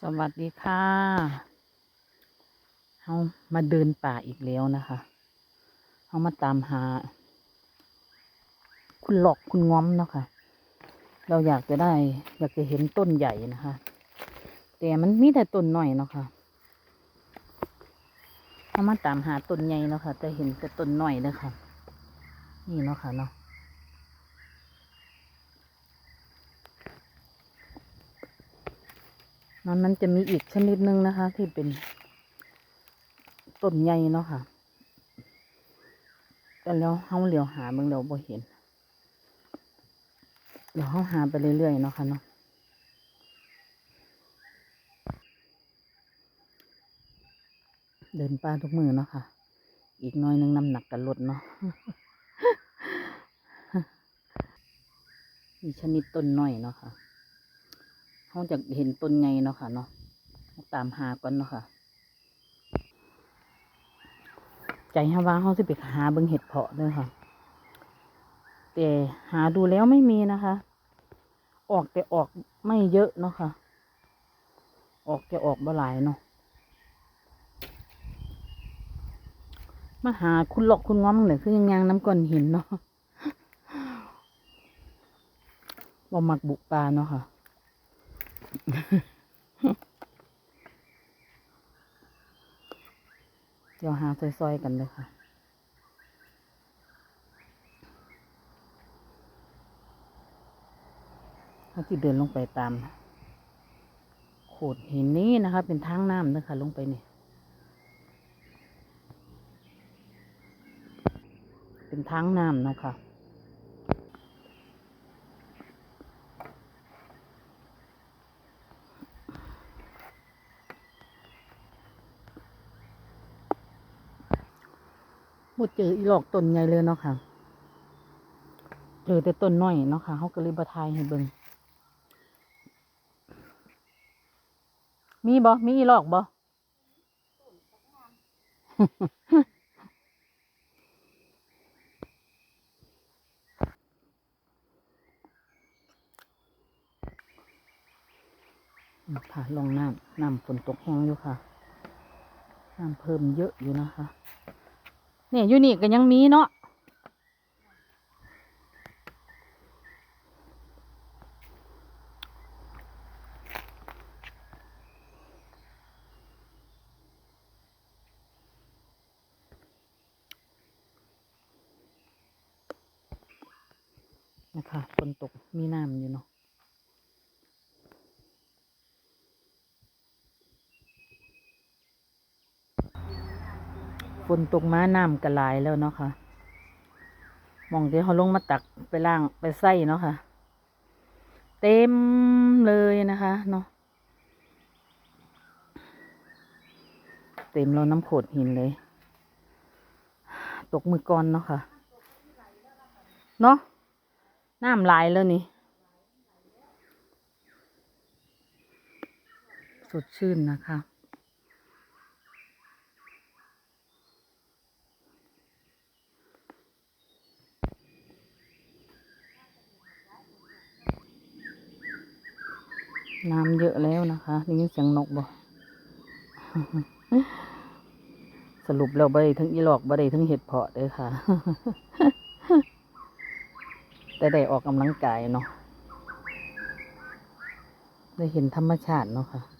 สวัสดีค่ะเรามาเดินป่าอีกแล้วนะคะเรามาตามหา คุณหลอกคุณง้อมเนาะค่ะ เราอยากจะได้ อยากจะเห็นต้นใหญ่นะคะ แต่มันมีแต่ต้นหน่อยเนาะค่ะเรามาตามหาต้นใหญ่เนาะค่ะแต่เห็นแต่ต้นหน่อยเนาะค่ะนี่เนาะค่ะเนาะ มันมันจะมีอีกชนิดหนึ่งนะคะ ที่เป็นต้นใหญ่เนาะค่ะ แต่แล้วเฮาเหลียวหาเบิ่งเราบ่เห็น เดี๋ยวเฮาหาไปเรื่อยๆเนาะค่ะเนาะเดินป่าทุกมือเนาะค่ะ อีกหน้อยนึงน้ำหนักกันลดเนาะ มีชนิดต้นน้อยเนาะค่ะ เขาจะเห็นต้นไงเนาะค่ะเนาะตามหาก่อนเนาะค่ะ ใจฮาว่าเขาสิไปหาเบิ่งเห็ดเพาะเด้อค่ะ แต่หาดูแล้วไม่มีนะคะ ออกแต่ออกไม่เยอะเนาะค่ะ ออกแต่ออกบ่หลายเนาะมาหาคุณหลอกคุณง้อมเลยคือยังยางน้ำก้อนหินเนาะบ่มักบุกปลาเนาะค่ะ เดี๋ยวหาซอย ๆ กันเลยค่ะเขาจะเดินลงไปตาม โขดหินนี้นะคะ เป็นทางน้ำนะคะลงไปนี่ เป็นทางน้ำนะคะ หมดเจออีหลอกต้นใหญ่เลยเนาะค่ะเจอแต่ต้นน้อยเนาะค่ะเขาก็เลยบะทายให้เบิ่งมีบ่มีอีหลอกบ่ค่ะลงน้ำน้ำฝนตกแห้งอยู่ค่ะ น้ำเพิ่มเยอะอยู่นะคะ เนี่ยอยู่นี่ก็ยังมีเนาะนะคะฝนตกมีน้ำอยู่เนาะ ฝนตกมาน้ำกระลายแล้วเนาะค่ะมองที่เขาลงมาตักไปล่างไปใส่เนาะค่ะ เต็มเลยนะคะเนาะเต็มแล้วน้ำโขดหินเลย ตกมือก่อนเนาะค่ะเนาะน้ำลายแล้วนี่สดชื่นนะคะ น้ำเยอะแล้วนะคะนี่ยินเสียงนกบ่สรุปเราบ่ได้ทั้งอีหลอกบ่ได้ทั้งเห็ดเพาะเลยค่ะ แต่ได้ออกกำลังกายเนาะได้เห็นธรรมชาติเนาะค่ะ